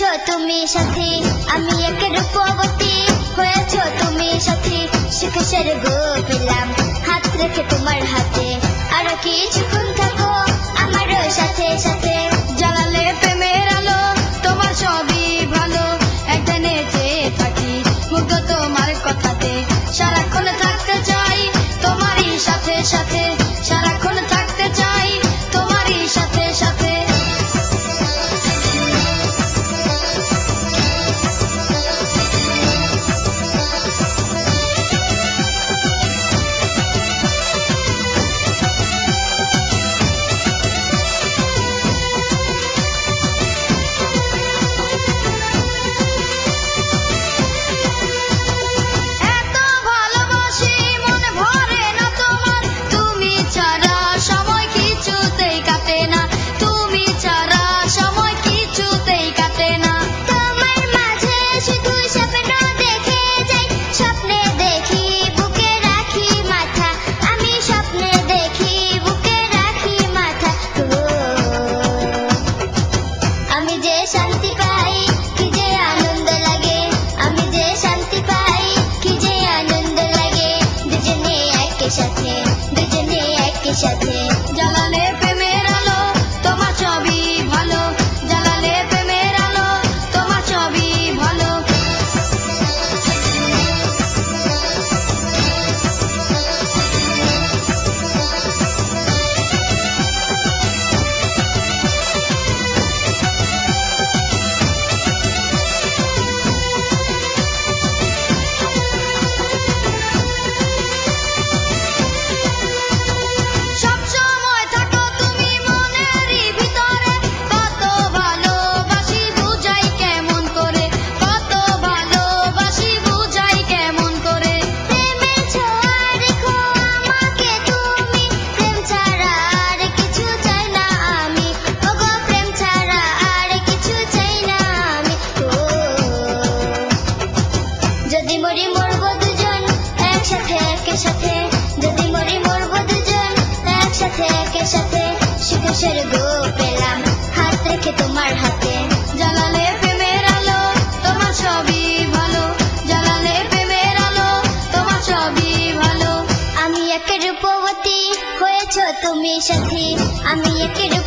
হয়েছ তুমি আমি রূপবতী। তুমি গো পেলাম। হাত রেখে তোমার হাতে। আরও কিছুক্ষণ থাকো আমারও সাথে সাথে। তোমার সবই ভালো। একটা কথাতে। সারাক্ষণ থাকতে চাই তোমারই সাথে সাথে। কিসের গো পেলাম, হাত রেখে তোমার হাতে। জানালে প্রেমের আলো, তোমার ছবি ভালো। জানালে প্রেমের আলো, তোমার ছবি ভালো। আমি এক রূপবতী হয়েছ তুমি সাথে। আমি এক